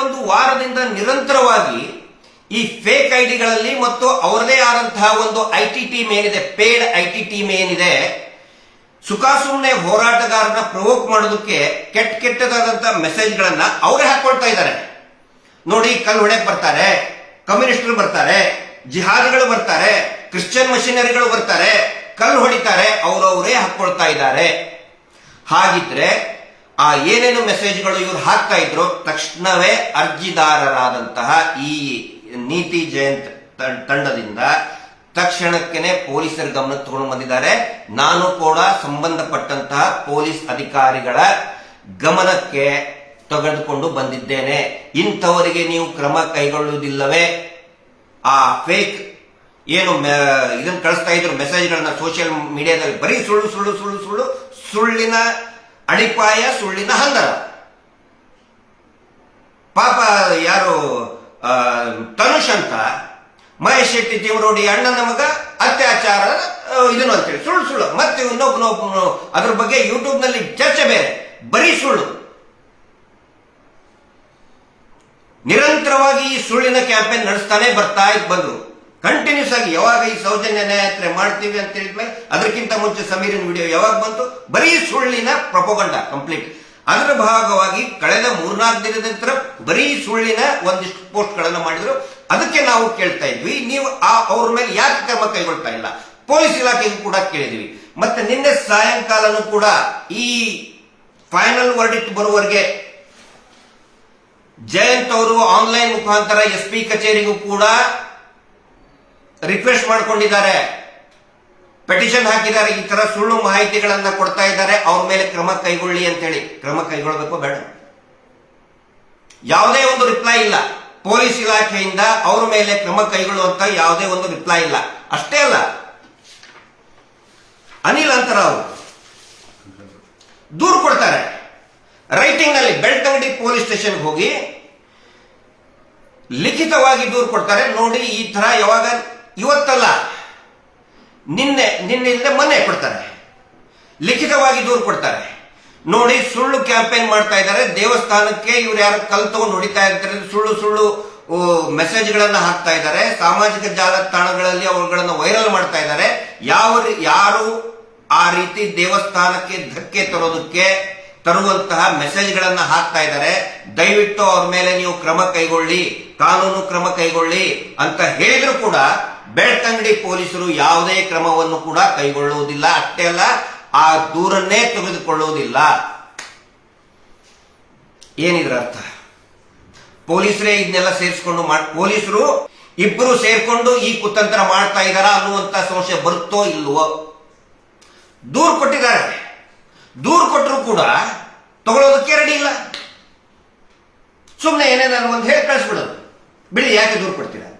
ಒಂದು ವಾರದಿಂದ ನಿರಂತರವಾಗಿ ಈ ಫೇಕ್ ಐಡಿಗಳಲ್ಲಿ ಮತ್ತು ಅವರದೇ ಆದಂತಹ ಒಂದು ಐ ಟಿ ಟೀಮ್ ಏನಿದೆ ಪೇಡ್ ಐ ಟಿ ಟೀಮ್ ಏನಿದೆ ಸುಖಾಸುಮ್ನೆ ಹೋರಾಟಗಾರನ ಪ್ರವೋಕ್ ಮಾಡೋದಕ್ಕೆ ಕೆಟ್ಟ ಕೆಟ್ಟದಾದಂತಹ ಮೆಸೇಜ್ಗಳನ್ನ ಅವರೇ ಹಾಕೊಳ್ತಾ ಇದ್ದಾರೆ. ನೋಡಿ, ಕಲ್ಲು ಹೊಡೆಯಕ್ ಬರ್ತಾರೆ ಕಮ್ಯುನಿಸ್ಟರು ಬರ್ತಾರೆ, ಜಿಹಾದಿಗಳು ಬರ್ತಾರೆ ಕ್ರಿಶ್ಚಿಯನ್ ಮಷಿನರಿಗಳು ಬರ್ತಾರೆ, ಕಲ್ಲು ಹೊಡಿತಾರೆ, ಅವರವರೇ ಹಾಕೊಳ್ತಾ ಇದ್ದಾರೆ. ಹಾಗಿದ್ರೆ ಆ ಏನೇನು ಮೆಸೇಜ್ಗಳು ಇವರು ಹಾಕ್ತಾ ಇದ್ರು ತಕ್ಷಣವೇ ಅರ್ಜಿದಾರರಾದಂತಹ ಈ ನೀತಿ ಜಯಂತ್ ತಂಡದಿಂದ ತಕ್ಷಣಕ್ಕೆ ಪೊಲೀಸರ ಗಮನ ತಗೊಂಡು ಬಂದಿದ್ದಾರೆ. ನಾನು ಕೂಡ ಸಂಬಂಧಪಟ್ಟಂತಹ ಪೊಲೀಸ್ ಅಧಿಕಾರಿಗಳ ಗಮನಕ್ಕೆ ತೆಗೆದುಕೊಂಡು ಬಂದಿದ್ದೇನೆ. ಇಂಥವರಿಗೆ ನೀವು ಕ್ರಮ ಕೈಗೊಳ್ಳುವುದಿಲ್ಲವೇ? ಆ ಫೇಕ್ ಏನು ಇದನ್ನು ಕಳಿಸ್ತಾ ಇದ್ರು ಮೆಸೇಜ್ಗಳನ್ನ ಸೋಷಿಯಲ್ ಮೀಡಿಯಾದಲ್ಲಿ ಬರೀ ಸುಳ್ಳು ಸುಳ್ಳು ಸುಳ್ಳು ಸುಳ್ಳು ಸುಳ್ಳಿನ ಅಡಿಪಾಯ, ಸುಳ್ಳಿನ ಹಂದರ ಪಾಪ ಯಾರು ತನುಷ್ ಅಂತ, ಮಹೇಶ್ ಶೆಟ್ಟಿ ಜೀವರೋಡಿ ಅಣ್ಣನ ಮಗ, ಅತ್ಯಾಚಾರ ಇದನ್ನು ಅಂತೇಳಿ ಸುಳ್ಳು ಸುಳ್ಳು. ಮತ್ತೆ ಇನ್ನೊಬ್ಬನೊಬ್ಬನು ಅದ್ರ ಬಗ್ಗೆ ಯೂಟ್ಯೂಬ್ನಲ್ಲಿ ಚರ್ಚೆ ಬೇರೆ. ಬರೀ ಸುಳ್ಳು. ನಿರಂತರವಾಗಿ ಈ ಸುಳ್ಳಿನ ಕ್ಯಾಂಪೇನ್ ನಡೆಸ್ತಾನೆ ಬರ್ತಾ ಬಂದ್ರು. ಕಂಟಿನ್ಯೂಸ್ ಆಗಿ ಯಾವಾಗ ಈ ಸೌಜನ್ಯ ನ್ಯಾಯಾತ್ರೆ ಮಾಡ್ತೀವಿ ಅಂತ ಹೇಳಿದ್ಮೇಲೆ ಅದಕ್ಕಿಂತ ಮುಂಚೆ ಸಮೀರಿನ ವಿಡಿಯೋ ಯಾವಾಗ ಬಂತು? ಬರೀ ಸುಳ್ಳಿನ ಪ್ರಪೋಗಂಡ ಕಂಪ್ಲೀಟ್ ಅದರ ಭಾಗವಾಗಿ ಕಳೆದ ಮೂರ್ನಾಲ್ಕು ದಿನದ ನಂತರ ಬರೀ ಸುಳ್ಳಿನ ಒಂದಿಷ್ಟು ಪೋಸ್ಟ್ಗಳನ್ನು ಮಾಡಿದ್ರು. ಅದಕ್ಕೆ ನಾವು ಕೇಳ್ತಾ ಇದ್ವಿ, ನೀವು ಆ ಅವ್ರ ಮೇಲೆ ಯಾಕೆ ಕ್ರಮ ಕೈಗೊಳ್ತಾ ಇಲ್ಲ? ಪೊಲೀಸ್ ಇಲಾಖೆಗೂ ಕೂಡ ಕೇಳಿದ್ವಿ. ಮತ್ತೆ ನಿನ್ನೆ ಸಾಯಂಕಾಲನೂ ಕೂಡ ಈ ಫೈನಲ್ ವರ್ಡಿಟ್ ಬರುವವರೆಗೆ ಜಯಂತ್ ಅವರು ಆನ್ಲೈನ್ ಮುಖಾಂತರ ಎಸ್ ಪಿ ಕಚೇರಿಗೂ ಕೂಡ ರಿಕ್ವೆಸ್ಟ್ ಮಾಡಿಕೊಂಡಿದ್ದಾರೆ. ಪೆಟಿಷನ್ ಹಾಕಿದ್ದಾರೆ. ಈ ತರ ಸುಳ್ಳು ಮಾಹಿತಿಗಳನ್ನ ಕೊಡ್ತಾ ಇದ್ದಾರೆ. ಅವ್ರ ಮೇಲೆ ಕ್ರಮ ಕೈಗೊಳ್ಳಿ ಅಂತ ಹೇಳಿ ಕ್ರಮ ಕೈಗೊಳ್ಳಬೇಕು ಬೇಡ. ಯಾವುದೇ ಒಂದು ರಿಪ್ಲೈ ಇಲ್ಲ. ಪೊಲೀಸ್ ಇಲಾಖೆಯಿಂದ ಅವ್ರ ಮೇಲೆ ಕ್ರಮ ಕೈಗೊಳ್ಳುವಂತ ಯಾವುದೇ ಒಂದು ರಿಪ್ಲೈ ಇಲ್ಲ. ಅಷ್ಟೇ ಅಲ್ಲ. ಅನಿಲ್ ಅಂತರ ಅವರು ದೂರು ಕೊಡ್ತಾರೆ. ರೈಟಿಂಗ್ನಲ್ಲಿ ಬೆಳ್ತಂಗಡಿ ಪೊಲೀಸ್ ಸ್ಟೇಷನ್ ಹೋಗಿ ಲಿಖಿತವಾಗಿ ದೂರು ಕೊಡ್ತಾರೆ. ನೋಡಿ ಈ ತರ ಯಾವಾಗ ಇವತ್ತಲ್ಲ, ನಿನ್ನೆ ನಿನ್ನೆಯಿಂದ ಮೊನ್ನೆ ಕೊಡ್ತಾರೆ. ಲಿಖಿತವಾಗಿ ದೂರು ಕೊಡ್ತಾರೆ. ನೋಡಿ, ಸುಳ್ಳು ಕ್ಯಾಂಪೇನ್ ಮಾಡ್ತಾ ಇದ್ದಾರೆ. ದೇವಸ್ಥಾನಕ್ಕೆ ಇವ್ರು ಯಾರು ಕಲ್ ತಗೊಂಡು ಹೊಡಿತಾ ಇರ್ತಾರೆ. ಸುಳ್ಳು ಸುಳ್ಳು ಮೆಸೇಜ್ಗಳನ್ನ ಹಾಕ್ತಾ ಇದ್ದಾರೆ. ಸಾಮಾಜಿಕ ಜಾಲತಾಣಗಳಲ್ಲಿ ಅವುಗಳನ್ನು ವೈರಲ್ ಮಾಡ್ತಾ ಇದ್ದಾರೆ. ಯಾವ ಯಾರು ಆ ರೀತಿ ದೇವಸ್ಥಾನಕ್ಕೆ ಧಕ್ಕೆ ತರೋದಕ್ಕೆ ತರುವಂತಹ ಮೆಸೇಜ್ಗಳನ್ನ ಹಾಕ್ತಾ ಇದ್ದಾರೆ. ದಯವಿಟ್ಟು ಅವ್ರ ಮೇಲೆ ನೀವು ಕ್ರಮ ಕೈಗೊಳ್ಳಿ, ಕಾನೂನು ಕ್ರಮ ಕೈಗೊಳ್ಳಿ ಅಂತ ಹೇಳಿದ್ರು ಕೂಡ ಬೆಳ್ತಂಗಡಿ ಪೊಲೀಸರು ಯಾವುದೇ ಕ್ರಮವನ್ನು ಕೂಡ ಕೈಗೊಳ್ಳುವುದಿಲ್ಲ. ಅಷ್ಟೇ ಅಲ್ಲ, ಆ ದೂರನ್ನೇ ತೆಗೆದುಕೊಳ್ಳುವುದಿಲ್ಲ. ಏನಿದ್ರ ಅರ್ಥ? ಪೊಲೀಸರೇ ಇದನ್ನೆಲ್ಲ ಸೇರಿಸ್ಕೊಂಡು ಪೊಲೀಸರು ಇಬ್ಬರು ಸೇರ್ಕೊಂಡು ಈ ಕುತಂತ್ರ ಮಾಡ್ತಾ ಇದಾರ ಅನ್ನುವಂತ ಸಂಶಯ ಬರುತ್ತೋ ಇಲ್ವೋ? ದೂರು ಕೊಟ್ಟಿದ್ದಾರೆ. ದೂರು ಕೊಟ್ಟರು ಕೂಡ ತಗೊಳ್ಳೋದಕ್ಕೆ ರೆಡಿ ಇಲ್ಲ. ಸುಮ್ಮನೆ ಏನೇನಾದ್ರು ಒಂದು ಹೇಳಿ ಕಳಿಸ್ಬಿಡೋದು. ಬಿಡಿ, ಯಾಕೆ ದೂರು ಕೊಡ್ತೀರಾ